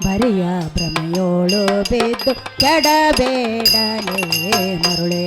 ಬರಿಯ ಭ್ರಮೆಯೋಳು ಬಿದ್ದು ಕೆಡಬೇಡಲೇ ಮರುಳೆ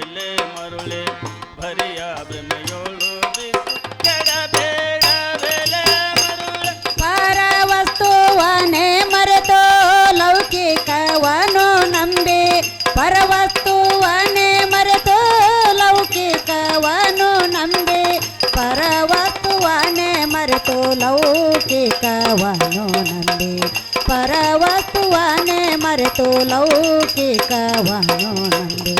ಕೆಡಬೇಡವೆಲೆ ಮರುಳೆ ಬರಿಯ ಭ್ರಮೆಯೋಳು ಬಿದ್ದು ಕೆಡಬೇಡವೆಲೆ ಮರುಳೆ ಪರವಸ್ತುವನೇ ಮರೆತು ಲೌಕಿಕವನು ನಂಬಿ ಪರವಸ್ತುವನೇ ಮರೆತು ಲೌಕಿಕವನು ನಂಬಿ ಪರವಸ್ತುವನೇ ಮರೆತು ಲೌಕಿಕವನು ನಂಬಿ ಪರವಸ್ತುವನೇ ಮರೆತು ಲೌಕಿಕವನು ನಂಬಿ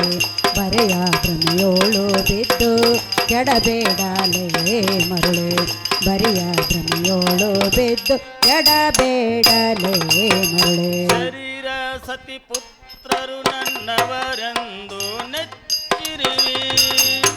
ಬರೆಯ ಭ್ರಮೆಯೋಳು ಬಿದ್ದು ಕೆಡಬೇಡಲೇ ಮರುಳೆ. ಬರಿಯ ಭ್ರಮೆಯೋಳು ಬಿದ್ದು ಕೆಡಬೇಡಲೇ ಮರುಳೆ. ಶರೀರ ಸತಿ ಪುತ್ರರು ನನ್ನವರೆಂದು ನೆಚ್ಚಿರುವಿ.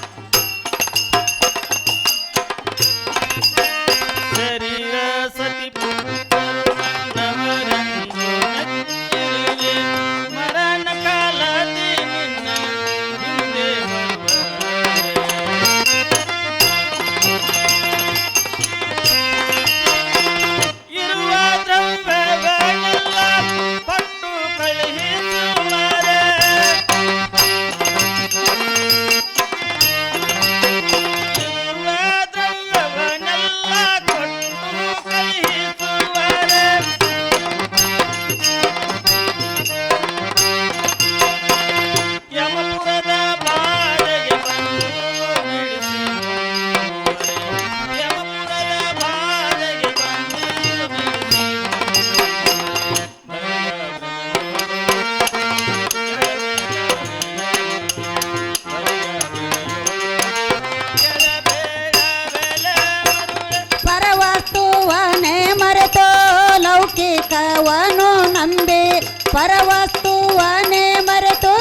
ಪರವಸ್ತುವನೇ ಮರೆತು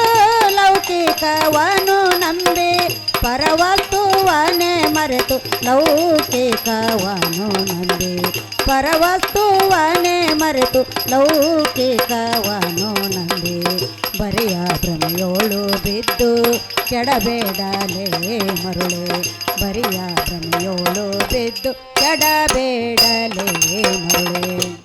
ಲೌಕಿಕವನು ನಂಬಿ. ಪರವಸ್ತುವನೇ ಮರೆತು ಲೌಕಿಕವನು ನಂಬಿ. ಪರವಸ್ತುವನೇ ಮರೆತು ಲೌಕಿಕವನು ನಂಬಿ. ಬರೆಯ ಭ್ರಮೆಯೋಳು ಬಿದ್ದು ಕೆಡಬೇಡಲೇ ಮರುಳು. ಬರಿಯ ಭ್ರಮೆಯೋಳು ಬಿದ್ದು ಕೆಡಬೇಡಲೇ ಮರುಳೆ.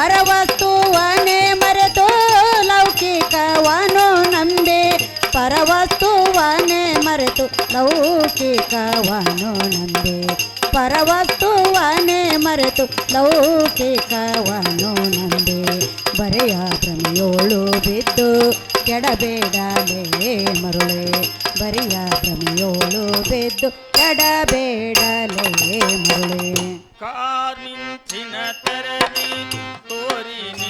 ಪರವಸ್ತುವನೇ ಮರೆತು ಲೌಕಿಕವನು ನಂಬಿ. ಪರವಸ್ತುವನೇ ಮರೆತು ಲೌಕಿಕವನು ನಂಬಿ. ಪರವಸ್ತುವನೇ ಮರೆತು ಲೌಕಿಕವನು ನಂಬಿ. ಬರೆಯ ಭ್ರಮೆಯೋಳು ಬಿದ್ದು ಕೆಡಬೇಡಲೇ ಮರುಳೆ. ಬರಿಯ ಭ್ರಮೆಯೋಳು ಬಿದ್ದು ಕೆಡಬೇಡಲೇ ಮರುಳೆ. ಕಾರ್ಮಿಂಚಿನ ತೆರದಿ ತೋರಿ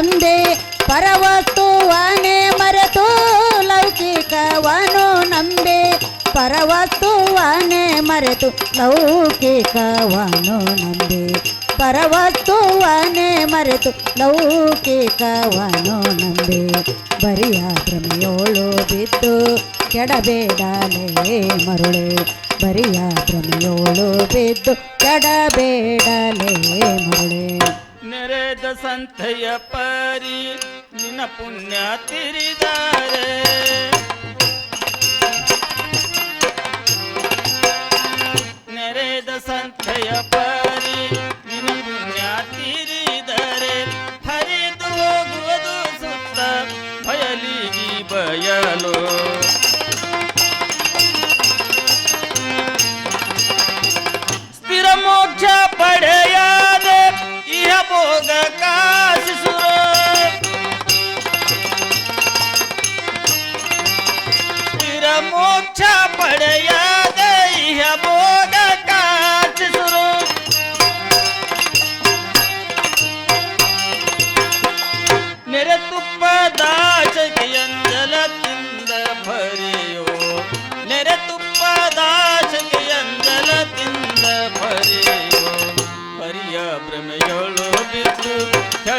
ನಂಬಿ ಪರವಸ್ತುವನೆ ಮರೆತು ಲೌಕಿಕವನು ನಂಬೆ ಪರವಸ್ತುವನೆ ಮರೆತು ಲೌಕಿಕವನು ನಂಬೆ ಪರವಸ್ತುವನೆ ಮರೆತು ಲೌಕಿಕವನು ನಂಬೆ ಬರಿಯ ಭ್ರಮೆಯೋಳು ಬಿದ್ದು ಕೆಡಬೇಡಲೇ ಮರುಳೆ. ಬರಿಯ ಭ್ರಮೆಯೋಳು ಬಿದ್ದು ಕೆಡಬೇಡಲೇ ಮರುಳೆ. ನೆರೆದ ಸಂತೆಯ ಪರಿ ನಿನ್ನ ಪುಣ್ಯ ತಿರಿದಾರೆ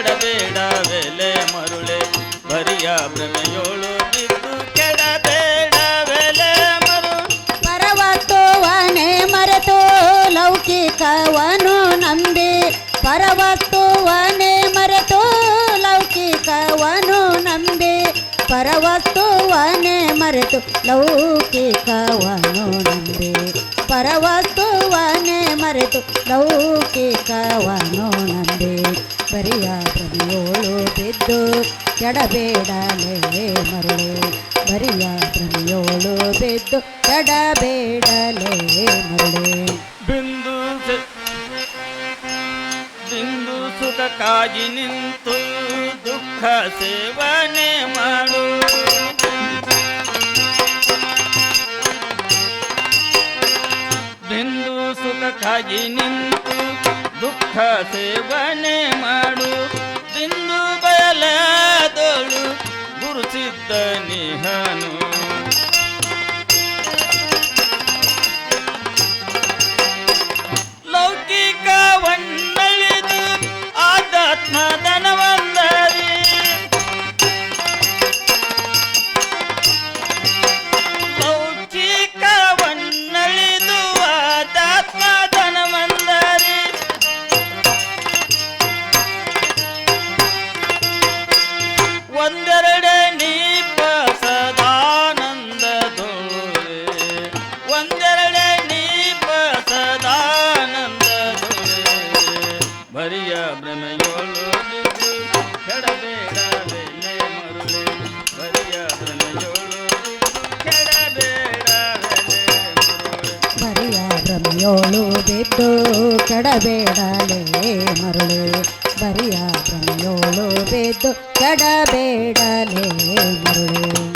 ಕೆಡಬೇಡವೆಲೆ ಮರುಳೆ ಪರಿಯ ಭ್ರಮೆಯೋಳು ಬಿದ್ದು ಕೆಡಬೇಡವೆಲೆ ಮರು. ಪರವಸ್ತುವನೆ ಮರೆತು ಲೌಕಿಕವನು ನಂಬಿ ಪರವಸ್ತುವನೆ ಮರೆತು ಲೌಕಿಕವನು ನಂಬಿ ಪರವಸ್ತುವನೆ ಮರೆತು ಲೌಕಿಕವನು ನಂಬಿ ಪರವಸ್ತುವನೆ ಮರೆತು ಲೌಕಿಕವನು ನಂಬಿ ಬರಿಯ ಪ್ರಮಿಯೋಳು ಬಿದ್ದು ಕೆಡಬೇಡಲೇ ಮರಳು. ಬರಿಯ ಪ್ರಮಿಯೋಳು ಬಿದ್ದು ಕೆಡಬೇಡಲೇ ಮರಳು. ಬಿಂದು ಬಿಂದು ಸುಖಕ್ಕಾಗಿ ನಿಂತು ದುಃಖ ಸೇವನೆ ಮಾಡು. ಬಿಂದು ಸುಖಕ್ಕಾಗಿ ನಿಂತು ದುಃಖ ಸೇವನೆ ಮಾಡು ಬಿಂದು ಬಯಲಾದಳು ಗುರುಸಿದ್ದ ನಿಹನು. ಭ್ರಮೆಯೋಳು ಬಿದ್ದು ಕೆಡಬೇಡಲೇ ಮರುಳು. ಬರಿಯ ಭ್ರಮೆಯೋಳು ಬಿದ್ದು ಕೆಡಬೇಡಲೇ ಮರುಳೆ.